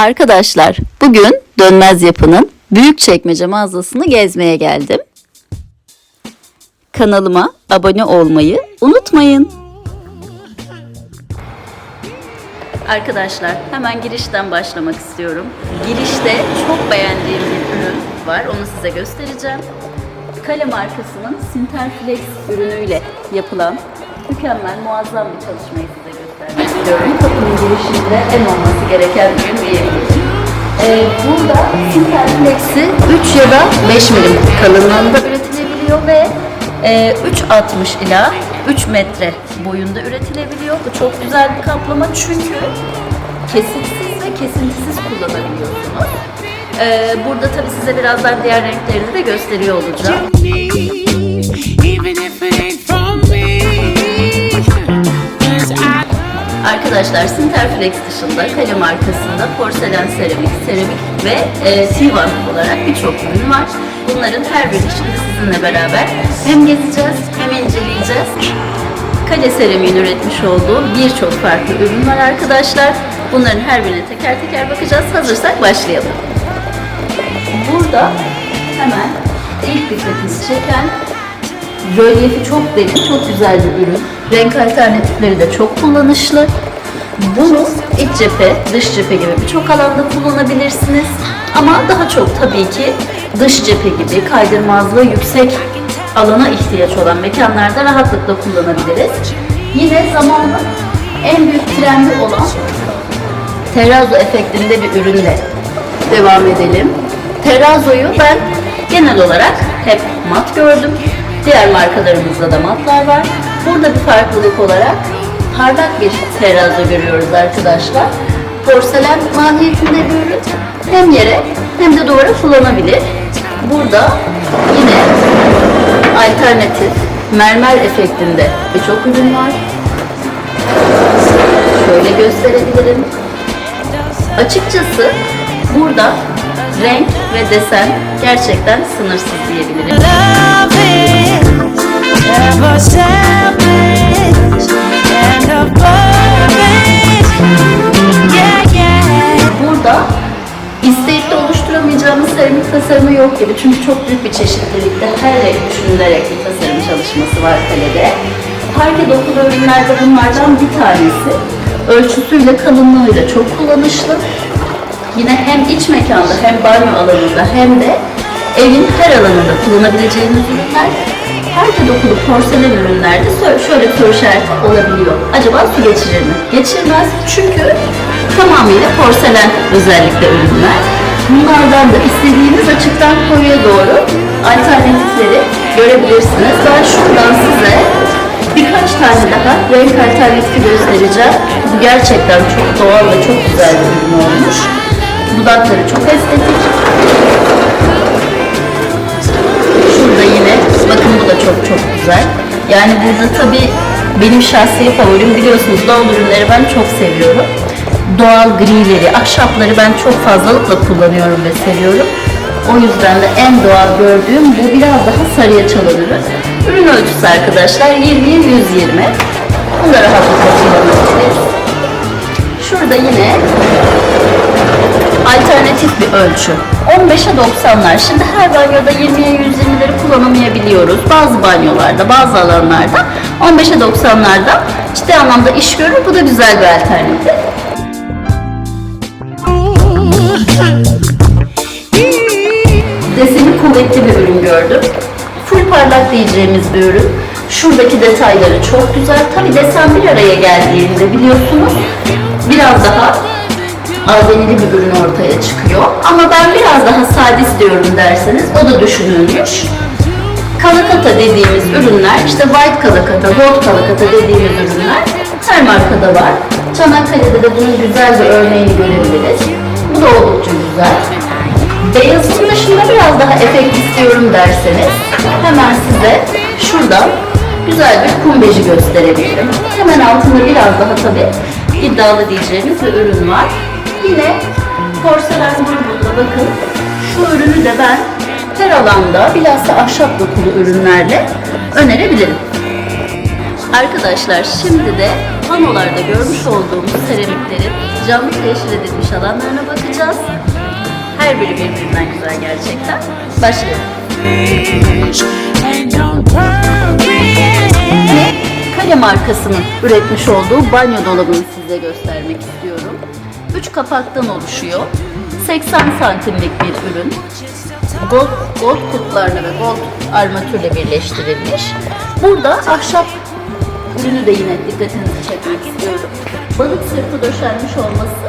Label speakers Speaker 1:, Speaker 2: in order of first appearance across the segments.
Speaker 1: Arkadaşlar bugün Dönmez Yapı'nın Büyükçekmece mağazasını gezmeye geldim. Kanalıma abone olmayı unutmayın. Arkadaşlar hemen girişten başlamak istiyorum. Girişte çok beğendiğim bir ürün var. Onu size göstereceğim. Kale markasının Sinterflex ürünüyle yapılan mükemmel, muazzam bir çalışmayı size istiyorum. Kapının girişinde en olması gereken ürün diyebilirim. Ee, burada Sinterflex'i 3 ya da 5 milim kalınlığında üretilebiliyor ve e, 3.60 ila 3 metre boyunda üretilebiliyor. Bu çok güzel bir kaplama çünkü kesiksiz ve kesintisiz kullanabiliyorsunuz. Ee, burada tabii size birazdan diğer renklerini de gösteriyor olacağım. Arkadaşlar Sinterflex dışında Kale markasında porselen seramik, seramik ve e, Tivan olarak birçok ürün var. Bunların her birini şimdi sizinle beraber hem gezeceğiz hem inceleyeceğiz. Kale seramiğin üretmiş olduğu birçok farklı ürün var arkadaşlar. Bunların her birine teker teker bakacağız. Hazırsak başlayalım. Burada hemen ilk dikkatimizi çeken Rölyefi çok derin, çok güzel bir ürün. Renk alternatifleri de çok kullanışlı. Bunu iç cephe, dış cephe gibi birçok alanda kullanabilirsiniz. Ama daha çok tabii ki dış cephe gibi kaydırmazlığı yüksek alana ihtiyaç olan mekanlarda rahatlıkla kullanabiliriz. Yine zamanın en büyük trendi olan terazo efektinde bir ürünle devam edelim. Terazoyu ben genel olarak hep mat gördüm. Diğer markalarımızda da matlar var. Burada bir farklılık olarak parlak bir terazo görüyoruz arkadaşlar. Porselen mahiyetinde bir. Hem yere hem de duvara kullanabilir. Burada yine alternatif mermer efektinde birçok ürün var. Şöyle gösterebilirim. Açıkçası burada renk ve desen gerçekten sınırsız diyebilirim. Burada isteyip de oluşturamayacağımız seramik tasarımı yok gibi. Çünkü çok büyük bir çeşitlilikte her renk düşünülerek bir tasarım çalışması var kalede. Parke dokulu ürünler de bunlardan bir tanesi. Ölçüsüyle kalınlığıyla çok kullanışlı. Yine hem iç mekanda hem banyo alanında hem de evin her alanında kullanabileceğiniz ürünler. Parke dokulu porselen ürünlerde şöyle soru işareti olabiliyor. Acaba su geçirir mi? Geçirmez çünkü tamamıyla porselen özellikle ürünler. Bunlardan da istediğiniz açıktan koyuya doğru alternatifleri görebilirsiniz. Ben şuradan size birkaç tane daha renk alternatifi göstereceğim. Bu gerçekten çok doğal ve çok güzel bir ürün olmuş. Dudakları çok estetik. Yani burada tabii benim şahsi favorim biliyorsunuz doğal ürünleri ben çok seviyorum. Doğal grileri, ahşapları ben çok fazlalıkla kullanıyorum ve seviyorum. O yüzden de en doğal gördüğüm bu biraz daha sarıya çalan ürün. Ürün ölçüsü arkadaşlar 20'ye 120. Bunu da rahatlıkla kullanabiliriz. Şurada yine alternatif bir ölçü. 15'e 90'lar. Şimdi her banyoda 20'ye 120'leri kullanamayabiliyoruz. Bazı banyolarda, bazı alanlarda 15'e 90'larda ciddi anlamda iş görür. Bu da güzel bir alternatif. Deseni kuvvetli bir ürün gördüm. Full parlak diyeceğimiz bir ürün. Şuradaki detayları çok güzel. Tabi desen bir araya geldiğinde biliyorsunuz biraz daha albenili bir ürün ortaya çıkıyor. Ama ben biraz daha sade istiyorum derseniz o da düşünülmüş. Kalakata dediğimiz ürünler, işte white kalakata, gold kalakata dediğimiz ürünler her markada var. Çanakkale'de de bunun güzel bir örneğini görebiliriz. Bu da oldukça güzel. Beyazın dışında biraz daha efekt istiyorum derseniz hemen size şuradan güzel bir kum beji gösterebilirim. Hemen altında biraz daha tabi iddialı diyeceğimiz bir ürün var. Yine porselen grubunda bakın şu ürünü de ben her alanda bilhassa ahşap dokulu ürünlerle önerebilirim. Arkadaşlar şimdi de panolarda görmüş olduğumuz seramiklerin canlı teşhir edilmiş alanlarına bakacağız. Her biri birbirinden güzel gerçekten. Başlayalım. Ve Kale markasının üretmiş olduğu banyo dolabını size göstermek istiyorum. 3 kapaktan oluşuyor. 80 santimlik bir ürün. Gold, gold kutlarla ve gold armatürle birleştirilmiş. Burada ahşap ürünü de yine dikkatinizi çekmek istiyorum. Balık sırtı döşenmiş olması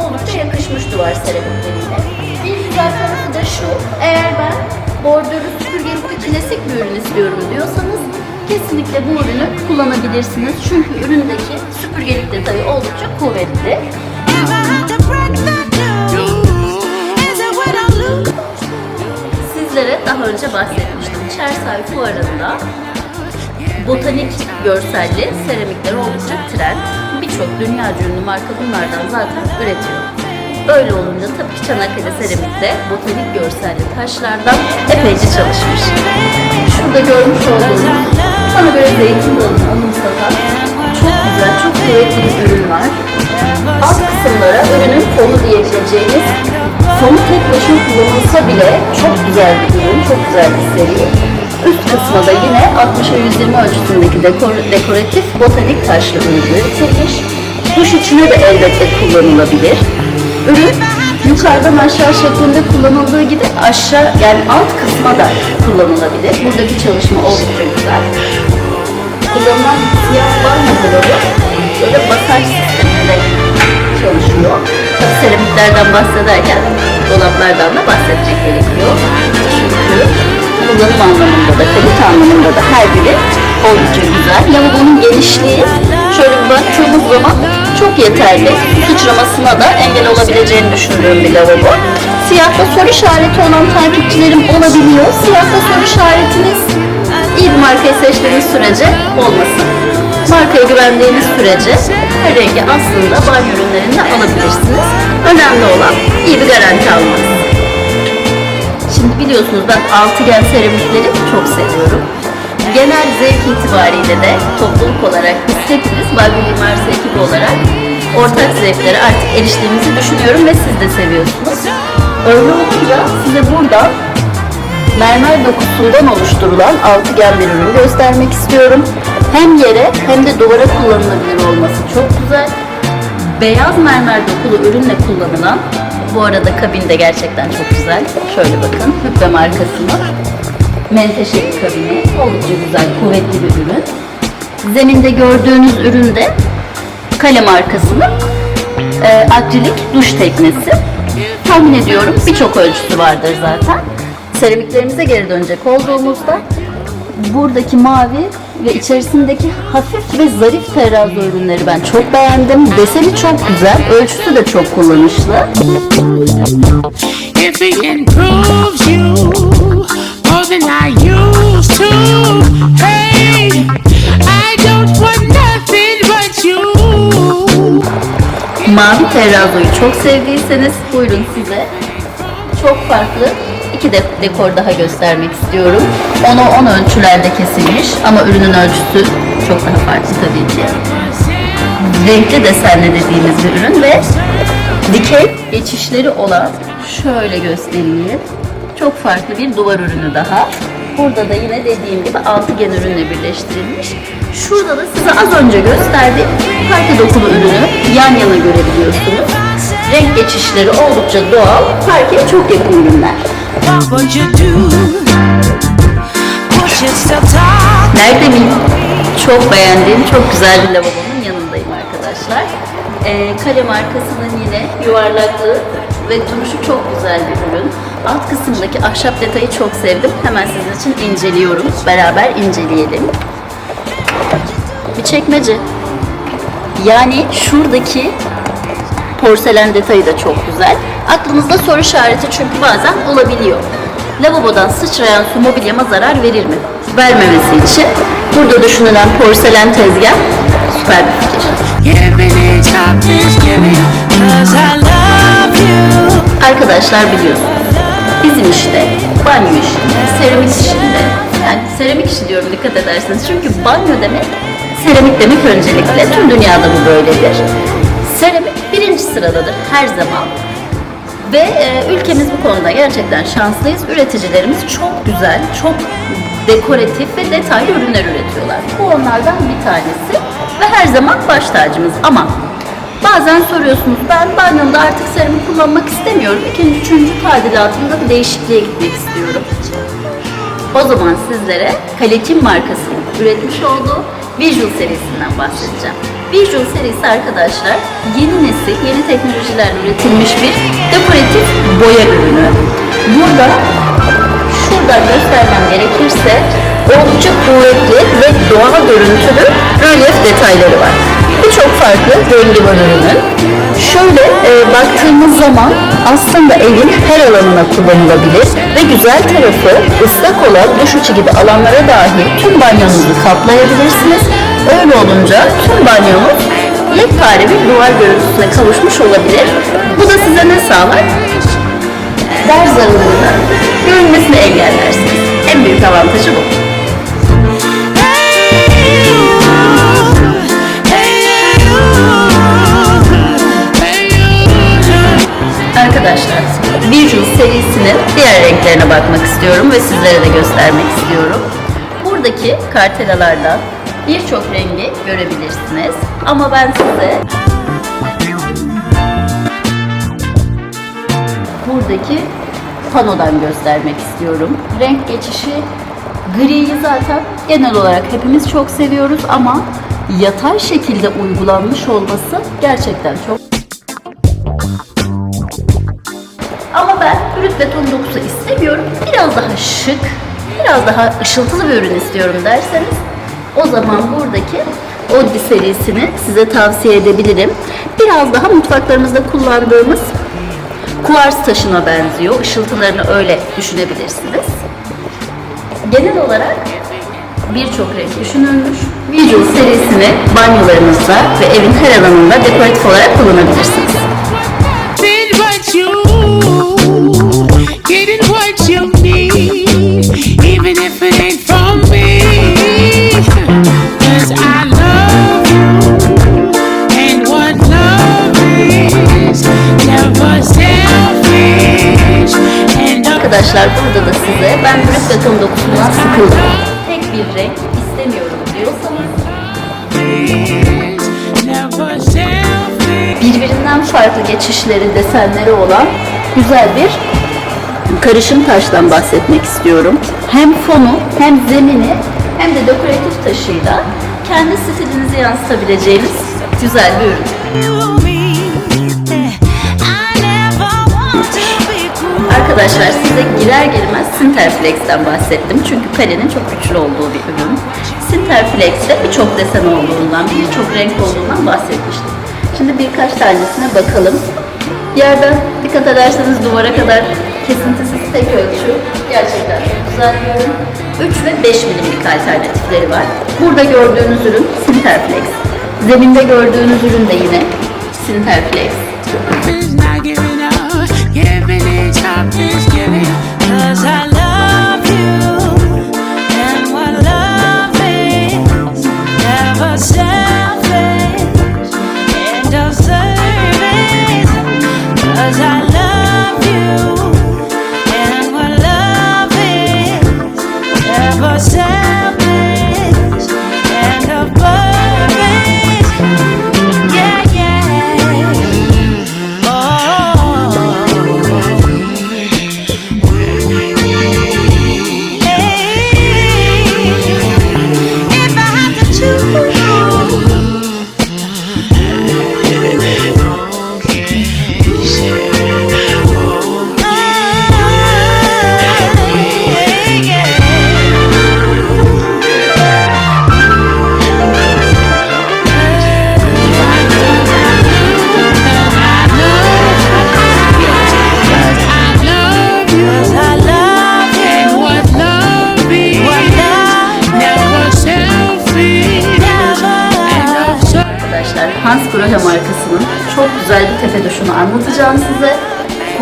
Speaker 1: oldukça yakışmış duvar seramikleriyle. Bir güzel tarafı da şu, eğer ben bordürlü süpürgelikli klasik bir ürün istiyorum diyorsanız kesinlikle bu ürünü kullanabilirsiniz. Çünkü üründeki süpürgelik detayı oldukça kuvvetli. Sizlere daha önce bahsetmiştim. Çersay fuarında botanik görselli seramikler oldukça trend. Birçok dünya ünlü marka bunlardan zaten üretiyor. Öyle olunca tabii ki Çanakkale Seramik'te botanik görselli taşlardan epeyce çalışmış. Şurada görmüş olduğunuz bana göre zeytin dalını anımsatan çok güzel, çok kuvvetli bir ürün var. Alt kısımlara ürünün kolu diyebileceğiniz sonu tek başına kullanılsa bile çok güzel bir ürün, çok güzel bir seri. Üst kısma da yine 60'a 120 ölçüsündeki dekor, dekoratif botanik taşlı ürün üretilmiş. Duş içine de elbette kullanılabilir. Ürün yukarıdan aşağı şeklinde kullanıldığı gibi aşağı yani alt kısma da kullanılabilir. Buradaki çalışma oldukça güzel. Kullanılan siyah banyo dolabı böyle basaj sisteminde çalışıyor. Seramiklerden bahsederken dolaplardan da bahsetmek gerekiyor. Çünkü kullanım anlamında da kalite anlamında da her biri oldukça güzel. Lavabonun genişliği şöyle bir baktığımız zaman çok yeterli. Sıçramasına da engel olabileceğini düşündüğüm bir lavabo. Siyahta soru işareti olan takipçilerim olabiliyor. Siyahta soru işaretiniz iyi bir markayı seçtiğiniz sürece olmasın. Markaya güvendiğiniz sürece her rengi aslında banyo ürünlerinde alabilirsiniz. Önemli olan iyi bir garanti almanız. Şimdi biliyorsunuz ben altıgen seramikleri çok seviyorum. Genel zevk itibariyle de topluluk olarak biz hepimiz Balbi Mimarisi ekibi olarak ortak zevklere artık eriştiğimizi düşünüyorum ve siz de seviyorsunuz. Öyle olunca size burada mermer dokusundan oluşturulan altıgen bir ürün göstermek istiyorum. Hem yere hem de duvara kullanılabilir olması çok güzel. Beyaz mermer dokulu ürünle kullanılan, bu arada kabin de gerçekten çok güzel. Şöyle bakın, Hüppe markasının menteşe bir kabini. Oldukça güzel, kuvvetli bir ürün. Zeminde gördüğünüz ürün de Kale markasının e, akrilik duş teknesi. Tahmin ediyorum birçok ölçüsü vardır zaten. Seramiklerimize geri dönecek olduğumuzda buradaki mavi ve içerisindeki hafif ve zarif terazi ürünleri ben çok beğendim. Deseni çok güzel, ölçüsü de çok kullanışlı.
Speaker 2: If it improves you more than I used to, hey, I don't want nothing but you.
Speaker 1: Mavi terazoyu çok sevdiyseniz buyurun size. Çok farklı iki de dekor daha göstermek istiyorum. 10'a 10 ölçülerde kesilmiş ama ürünün ölçüsü çok daha farklı tabii ki. Renkli desenli dediğimiz bir ürün ve dikey geçişleri olan şöyle göstereyim. Çok farklı bir duvar ürünü daha. Burada da yine dediğim gibi altıgen ürünle birleştirilmiş. Şurada da size az önce gösterdiğim parke dokulu ürünü yan yana görebiliyorsunuz. Renk geçişleri oldukça doğal, parkeye çok yakın ürünler.
Speaker 2: What you do? Would you still talk?
Speaker 1: Nerede miyim? Çok beğendiğim, çok güzel bir lavabonun yanındayım arkadaşlar. Ee, Kale markasının yine yuvarlaklığı ve duruşu çok güzel bir ürün. Alt kısımdaki ahşap detayı çok sevdim. Hemen sizin için inceliyorum. Beraber inceleyelim. Bir çekmece. Yani şuradaki porselen detayı da çok güzel. Aklınızda soru işareti çünkü bazen olabiliyor. Lavabodan sıçrayan su mobilyama zarar verir mi? Vermemesi için burada düşünülen porselen tezgah süper bir fikir. Arkadaşlar biliyorsunuz bizim işte, banyo işinde, seramik işinde, yani seramik işi diyorum dikkat ederseniz çünkü banyo demek Seramik demek öncelikle tüm dünyada bu böyledir. Seramik birinci sıradadır her zaman. Ve e, ülkemiz bu konuda gerçekten şanslıyız. Üreticilerimiz çok güzel, çok dekoratif ve detaylı ürünler üretiyorlar. Bu onlardan bir tanesi ve her zaman baş tacımız. Ama bazen soruyorsunuz ben banyomda artık seramik kullanmak istemiyorum. İkinci, üçüncü tadilatımda bir değişikliğe gitmek istiyorum. O zaman sizlere Kalekim markasının üretmiş olduğu Visual serisinden bahsedeceğim. Visual serisi arkadaşlar yeni nesil, yeni teknolojilerle üretilmiş bir dekoratif boya ürünü. Burada şuradan göstermem gerekirse oldukça kuvvetli ve doğal görüntülü rölyef detayları var. Birçok farklı rengi var. Şöyle e, baktığımız zaman aslında evin her alanına kullanılabilir ve güzel tarafı ıslak olan duş içi gibi alanlara dahi tüm banyonuzu kaplayabilirsiniz. Öyle olunca tüm banyonuz yekpare bir duvar görüntüsüne kavuşmuş olabilir. Bu da size ne sağlar? Der zararını görünmesini engellersiniz. En büyük avantajı bu. Visual serisinin diğer renklerine bakmak istiyorum ve sizlere de göstermek istiyorum. Buradaki kartelalardan birçok rengi görebilirsiniz. Ama ben size buradaki panodan göstermek istiyorum. Renk geçişi griyi zaten genel olarak hepimiz çok seviyoruz ama yatay şekilde uygulanmış olması gerçekten çok şık, biraz daha ışıltılı bir ürün istiyorum derseniz o zaman buradaki Oddi serisini size tavsiye edebilirim. Biraz daha mutfaklarımızda kullandığımız kuvars taşına benziyor. Işıltılarını öyle düşünebilirsiniz. Genel olarak birçok renk düşünülmüş. Visual serisini banyolarınızda ve evin her alanında dekoratif olarak kullanabilirsiniz. Arkadaşlar burada da size ben brüt beton dokusundan sıkıldım. Tek bir renk istemiyorum diyorsanız birbirinden farklı geçişleri, desenleri olan güzel bir karışım taştan bahsetmek istiyorum. Hem fonu hem zemini hem de dekoratif taşıyla kendi stilinizi yansıtabileceğiniz güzel bir ürün. Arkadaşlar size girer girmez Sinterflex'ten bahsettim. Çünkü kalenin çok güçlü olduğu bir ürün. Sinterflex'te birçok desen olduğundan, birçok renk olduğundan bahsetmiştim. Şimdi birkaç tanesine bakalım. Yerden dikkat ederseniz duvara kadar kesintisiz tek ölçü. Gerçekten güzel bir ürün. 3 ve 5 milimlik alternatifleri var. Burada gördüğünüz ürün Sinterflex. Zeminde gördüğünüz ürün de yine Sinterflex.
Speaker 2: stop this giving,
Speaker 3: cause I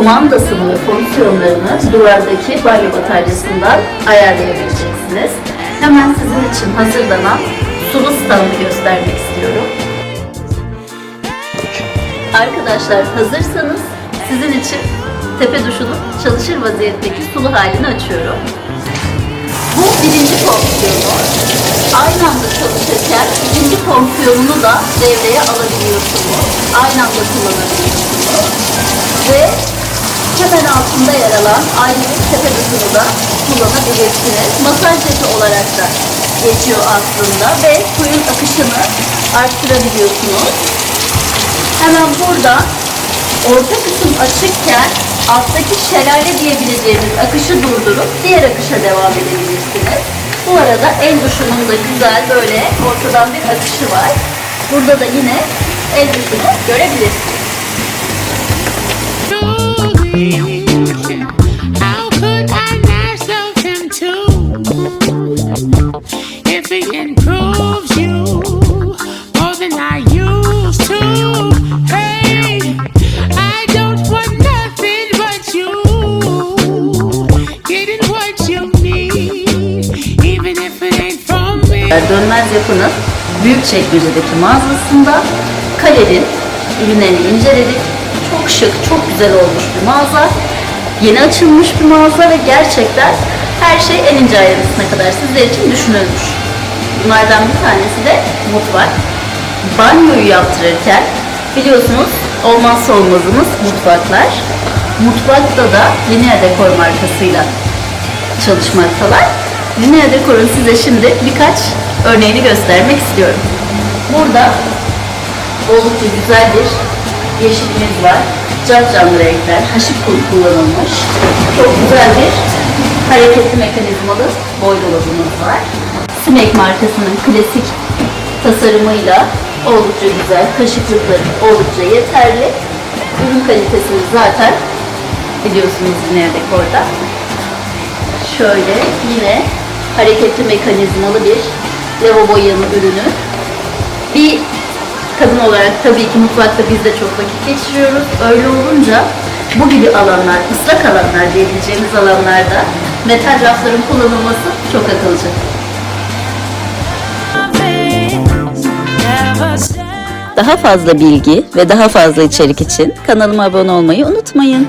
Speaker 1: Kumandasını ve fonksiyonlarını duvardaki banyo bataryasından ayarlayabileceksiniz. Hemen sizin için hazırlanan sulu standı göstermek istiyorum. Arkadaşlar hazırsanız sizin için tepe duşunun çalışır vaziyetteki sulu halini açıyorum. Bu birinci fonksiyonu. Aynı anda çalışırken ikinci fonksiyonunu da devreye alabiliyorsunuz. Aynı anda kullanabiliyorsunuz. Ve hemen altında yer alan aynı tepe duşunu da kullanabilirsiniz. Masaj jeti olarak da geçiyor aslında ve suyun akışını arttırabiliyorsunuz. Hemen burada orta kısım açıkken alttaki şelale diyebileceğimiz akışı durdurup diğer akışa devam edebilirsiniz. Bu arada el duşunun da güzel böyle ortadan bir akışı var. Burada da yine el duşunu görebilirsiniz.
Speaker 2: How could I not
Speaker 1: Büyükçekmece'deki mağazasında Kale'nin ürünlerini inceledik. Çok şık, çok güzel olmuş bir mağaza. Yeni açılmış bir mağaza ve gerçekten her şey en ince ayrıntısına kadar sizler için düşünülmüş. Bunlardan bir tanesi de mutfak. Banyoyu yaptırırken biliyorsunuz olmazsa olmazımız mutfaklar. Mutfakta da Linea Dekor markasıyla çalışmaktalar. Linea Decor'un size şimdi birkaç örneğini göstermek istiyorum. Burada oldukça güzel bir yeşilimiz var. Can canlı renkler, haşif kul kullanılmış. Çok güzel bir hareketli mekanizmalı boy dolabımız var. Simek markasının klasik tasarımıyla oldukça güzel, kaşıklıkları oldukça yeterli. Ürün kalitesini zaten biliyorsunuz Linea Decor'da. Şöyle yine hareketli mekanizmalı bir lavabo yanı ürünü. Bir kadın olarak tabii ki mutfakta biz de çok vakit geçiriyoruz. Öyle olunca bu gibi alanlar, ıslak alanlar diyebileceğimiz alanlarda metal rafların kullanılması çok akılcı. Daha fazla bilgi ve daha fazla içerik için kanalıma abone olmayı unutmayın.